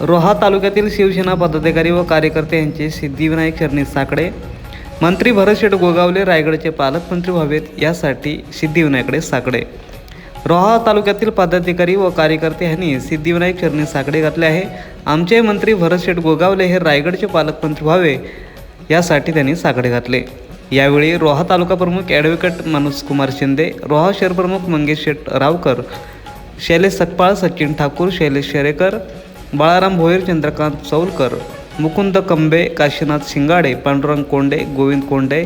रोहा तालुक्यातील शिवसेना पदाधिकारी व कार्यकर्ते यांचे सिद्धिविनायक चरणी साकडे मंत्री भरतशेठ गोगावले रायगडचे पालकमंत्री व्हावेत यासाठी सिद्धिविनायकडे साकडे. रोहा तालुक्यातील पदाधिकारी व कार्यकर्ते यांनी सिद्धिविनायक चरणी साकडे घातले आहे. आमचे मंत्री भरतशेठ गोगावले हे रायगडचे पालकमंत्री व्हावे यासाठी त्यांनी साकडे घातले. यावेळी रोहा तालुका प्रमुख ॲडव्होकेट मनोज कुमार शिंदे रोहा शहर प्रमुख Mangesh Sheth Raokar Shailesh Sakpal Sachin Thakur Shailesh Sherekar Balaram Bhoir Chandrakant Chaulkar Mukund Kambe Kashinath Shingade Pandurang Konde Govind Konde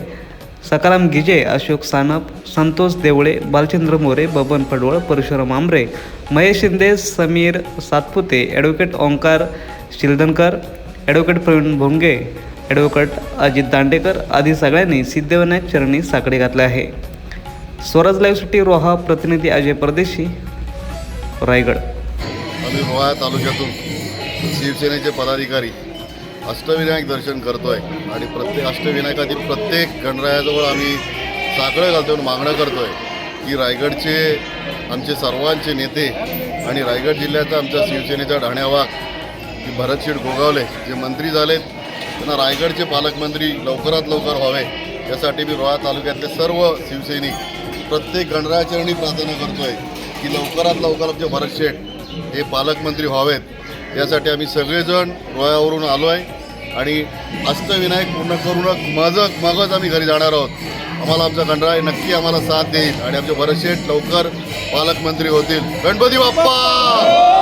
Sakaram Gije Ashok Sanap Santosh Devle Balchandra More Baban Padwal Parshuram Ambre Mahesh Shinde Sameer Satpute advocate Omkar Shildankar advocate Pravin Bhonge advocate Ajit Dandekar आदी सगळ्यांनी सिद्धिविनायक चरणी साकडे घातले आहे. स्वराज लाईव्हसाठी रोहा प्रतिनिधी अजय परदेशी रायगड. आम्ही रोहा तालुक्यातून शिवसेनेचे पदाधिकारी अष्टविनायक दर्शन करतोय आणि प्रत्येक अष्टविनायकातील प्रत्येक गणरायाजवळ आम्ही साकडं घालतो आणि मागणं करतोय की रायगडचे आमचे सर्वांचे नेते आणि रायगड जिल्ह्याचा आमच्या शिवसेनेचा ढाण्यावाग की भरतशेठ गोगावले जे मंत्री झालेत त्यांना रायगडचे पालकमंत्री लवकरात लवकर व्हावे यासाठी मी रोहा तालुक्यातले सर्व शिवसैनिक प्रत्येक गणरायाचरणी प्रार्थना करतोय की लवकरात लवकर आमचे भरत शेठ हे पालकमंत्री व्हावेत. यासाठी आम्ही सगळेजण रोयावरून आलो आहे आणि अष्टविनायक पूर्ण करूनच मजच मगच आम्ही घरी जाणार आहोत. आम्हाला आमचा गणराय नक्की आम्हाला साथ देईल. आणि आमचे भरतशेठ लवकर पालकमंत्री होतील. गणपती बाप्पा!